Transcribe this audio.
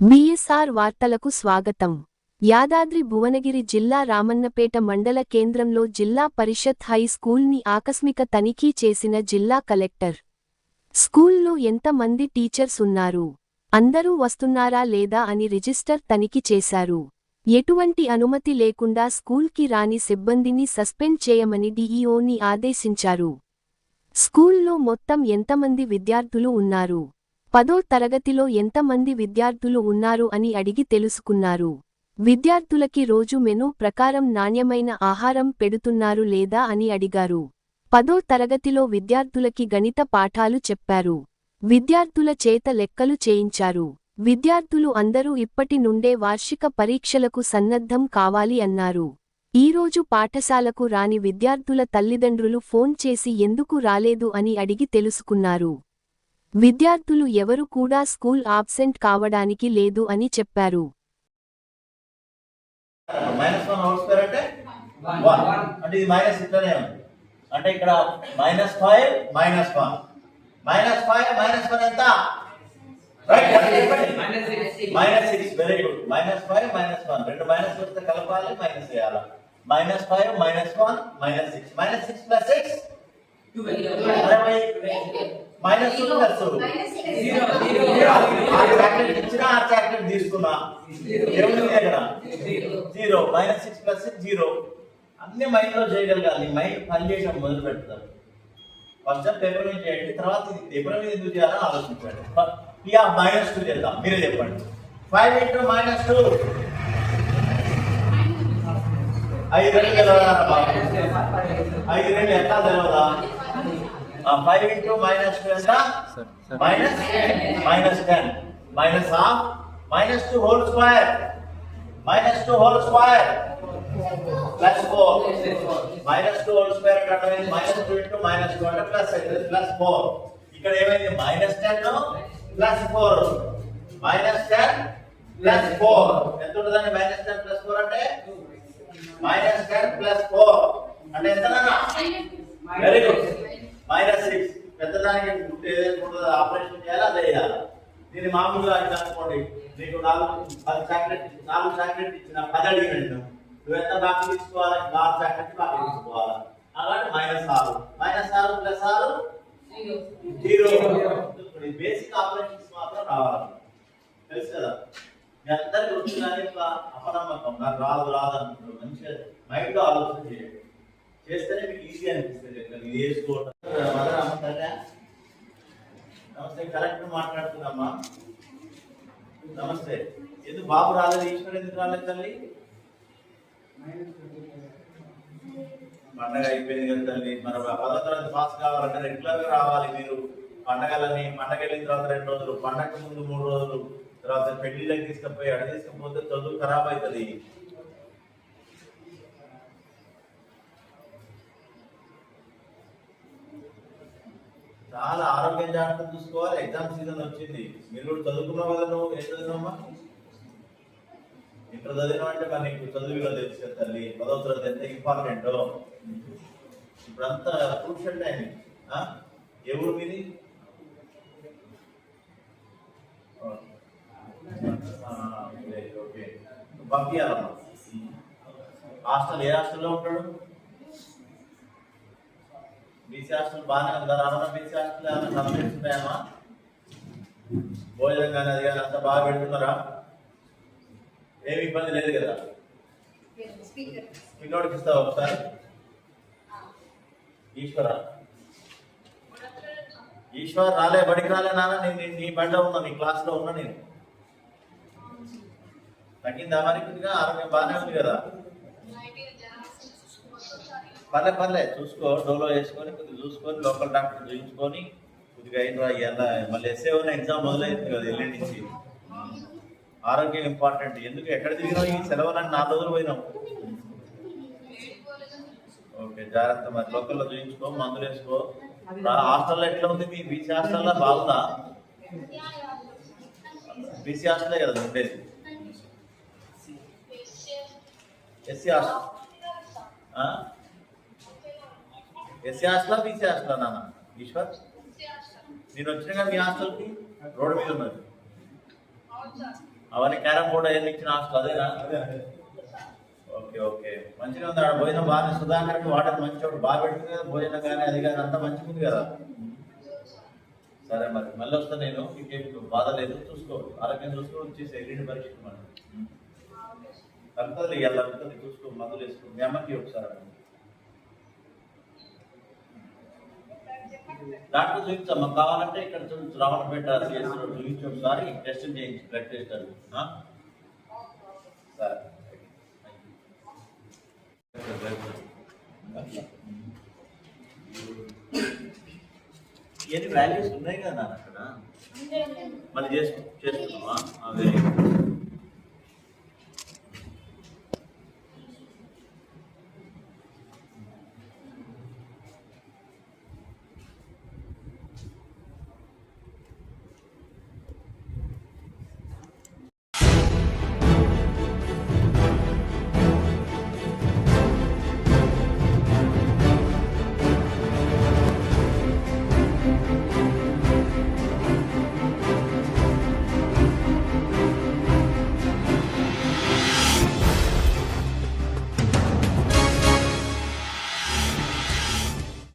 BSR వార్తలకు స్వాగతం. యాదాద్రి భువనగిరి జిల్లా రామన్నపేట మండల కేంద్రంలో జిల్లా పరిషత్ హై స్కూల్ని ఆకస్మిక తనిఖీ చేసిన జిల్లా కలెక్టర్. స్కూల్లో ఎంత మంది టీచర్స్ ఉన్నారు? అందరూ వస్తున్నారా లేదా అని రిజిస్టర్ తనిఖీ చేశారు. ఎటువంటి అనుమతి లేకుండా స్కూల్కి రాని సిబ్బందిని సస్పెండ్ చేయమని డీఈఓని ఆదేశించారు. స్కూల్లో మొత్తం ఎంతమంది విద్యార్థులు ఉన్నారు? పదో తరగతిలో ఎంతమంది విద్యార్థులు ఉన్నారు అని అడిగి తెలుసుకున్నారు. విద్యార్థులకి రోజు మెనూ ప్రకారం నాణ్యమైన ఆహారం పెడుతున్నారు లేదా అని అడిగారు. పదో తరగతిలో విద్యార్థులకి గణిత పాఠాలు చెప్పారు. విద్యార్థుల చేత లెక్కలు చేయించారు. విద్యార్థులు అందరూ ఇప్పటి నుండే వార్షిక పరీక్షలకు సన్నద్ధం కావాలి అన్నారు. ఈరోజు పాఠశాలకు రాని విద్యార్థుల తల్లిదండ్రులు ఫోన్ చేసి ఎందుకు రాలేదు అని అడిగి తెలుసుకున్నారు. విద్యార్థులు ఎవరు కూడా స్కూల్ ఆబ్సెంట్ కావడానికి లేదు అని చెప్పారు. మైనస్ వన్ హోల్ స్క్వేర్ అంటే వన్. అంటే ఇది మైనస్ ఇట్లనే ఉంది. అంటే ఇక్కడ minus five minus one. Minus five minus one ఎంత? Minus six very good minus five minus one రెండు మైనస్ వస్తే కలపాలి మైనస్ చేయాలి. Minus five minus one minus six minus six plus six minus two plus ఆ chocolate ఇచ్చినా ఆ chocolate తీసుకున్నా. ఏముంది అక్కడ zero minus six plus six zero అన్ని మైండ్లో చేయగలగాలి. మైండ్ పని చేయడం మొదలు పెడతారు. ఫస్ట్ పేపర్ మీద చేయండి. తర్వాత ఇది పేపర్ మీద ఎందుకు చేయాలని ఆలోచించండి. ఇక మైనస్ టూ చేద్దాం. మీరే చెప్పండి. ఫైవ్ ఇంటూ మైనస్ టూ ఐదు రెండు తెలవదా? బాబు? ఐదు రెండు ఎట్లా తెలవదా? ఫైవ్ ఇంటూ మైనస్ టూ ఎంత minus minus ten minus half minus two whole square minus two whole square plus four minus two whole square అంటే అర్థమైంది? Minus two into minus two అంటే ప్లస్ ప్లస్ ఫోర్ ఇక్కడ ఏమైంది? Minus ten plus four minus ten plus four ఎంత ఉంటుందండి? Minus ten plus four అంటే? Minus ten plus four అంటే ఎంత వెరీ గుడ్ మైనస్ సిక్స్. పెద్దదానికి ఏదైతే ఉంటుందో ఆపరేషన్ చేయాలి అదే చేయాలి? దీన్ని మామూలుగా ఇది అనుకోండి. నీకు నాలుగు పది చాక్లెట్ నాలుగు చాక్లెట్ ఇచ్చిన పది అడిగినట్టు. నువ్వు ఎంత బాగా తీసుకోవాలి? నాలుగు చాక్లెట్ బాగా తీసుకోవాలి? అలాంటి మైనస్ ఆరు. మైనస్ ఆరు ప్లస్ ఆరు? జీరో. ఇప్పుడు బేసిక్ ఆపరేషన్స్ మాత్రం రావాలి. తెలుసు కదా? మీ అందరికి వచ్చిందని ఒక అపనమ్మకం. నాకు రాదు రాదు అనుకుంటున్నారు మంచిగా మైండ్ ఆలోచన చేయండి. చేస్తేనే మీకు ఈజీ అనిపిస్తుంది ఇది వేసుకోవటం నమస్తే కలెక్టర్ మాట్లాడుతున్నామ్మా నమస్తే. ఎందుకు బాబు రాలేదు ఈశ్వర్ ఎందుకు రాలేదు తల్లి? పండగ అయిపోయింది కదా తల్లి. మన పదో తరగతి పాస్ కావాలంటే రెగ్యులర్గా రావాలి మీరు. పండగలని పండగ వెళ్ళిన తర్వాత రెండు రోజులు పండగ ముందు మూడు రోజులు తర్వాత పెళ్ళిళ్ళకి తీసుకుపోయి అడ తీసుకుపోతే చదువు ఖరాబ్ అవుతుంది. చాలా ఆరోగ్యం జాగ్రత్త చూసుకోవాలి ఎగ్జామ్ సీజన్ వచ్చింది. మీరు కూడా చదువుకున్నావు కదా నువ్వు ఏం చదివినామా? ఇంటర్ చదివినా అంటే మరి నీకు చదువులో తెలుసు తల్లి. పదవ తరగతి ఎంత ఇంపార్టెంట్ ఇప్పుడంతా క్రూషల్ టైం ఆ? ఏ ఊరు మీది? Okay, okay. పంపించాలమ్మా హాస్టల్ ఏ హాస్టల్లో ఉంటాడు? బీసీ హాస్టల్ బాగానే ఉందా? రమణ బీసీ హాస్టల్ ఏమైనా కంప్లైంట్స్ ఉన్నాయమ్మా భోజనం కానీ అది కానీ అంతా బాగా పెడుతున్నారా? ఏమి ఇబ్బంది లేదు కదా? పిల్లోడికి ఇస్తావా ఒకసారి? ఈశ్వర. ఈశ్వర్ రాలే బడికి రాలే నాన్న నేను నీ- బండిలో ఉన్నా నీ క్లాస్లో ఉన్నా నేను. తగ్గిందా మరి కొద్దిగా? ఆరోగ్యం బాగానే ఉంది కదా? పర్లే పర్లే చూసుకో డోలో వేసుకొని కొద్దిగా చూసుకొని లోకల్ డాక్టర్ చూపించుకొని కొద్దిగా అయిన ఇవాళ మళ్ళీ ఎస్ఏ ఉన్న ఎగ్జామ్ మొదలైంది కదా ఎల్లుండి నుంచి. ఆరోగ్యం ఇంపార్టెంట్ ఎందుకు ఎక్కడ తిరిగినావు ఈ సెలవులని నాలుగు రోజులు పోయినావు ఓకే జాగ్రత్త మరి. లోకల్లో చూపించుకో మందులు వేసుకో. హాస్టల్లో ఎట్లా ఉంది? మీ బీసీ హాస్టల్లో బాగుందా? బీసీ హాస్టలే కదా ఉండేది. SC hostel. ఎస్సీ హాస్టలా బీసీ హాస్టలా నాన్న? ఈశ్వర్? నేను వచ్చిన కదా మీ హాస్టల్కి? రోడ్డు మీద ఉన్నది. అవన్నీ క్యారమ్ బోర్డ్ అవన్నీ ఇచ్చిన హాస్టల్ అదేనా? Okay okay. మంచిగా ఉంది ఆడ భోజనం బాగా సుధాకర్కి వాటర్ మంచి ఒకటి బాగా పెడుతుంది కదా భోజనం కానీ అది కానీ అంతా మంచిగా ఉంది కదా. సరే మరి మళ్ళీ వస్తా నేను. ఇంకేం బాధ లేదు. చూసుకో. ఆరోగ్యం చూసుకో వచ్చేసి ఎగ్రీడ్ పరీక్ష మనం తగ్గుతుంది ఇలా ఉంటుంది చూసుకో మందులు వేసుకో. మీ అమ్మకి ఒకసారి అడగండి. డాక్టర్ చూపించమ్మా కావాలంటే ఇక్కడ చూపించు రావణపేట సిఎస్ చూపించి ఒకసారి. టెస్ట్ చేయించి బ్లడ్ టెస్ట్ అది? సరే ఎన్ని వాల్యూస్ ఉన్నాయి కదా అక్కడ? మళ్ళీ చేసుకో చేసుకున్నావా వెరీ గుడ్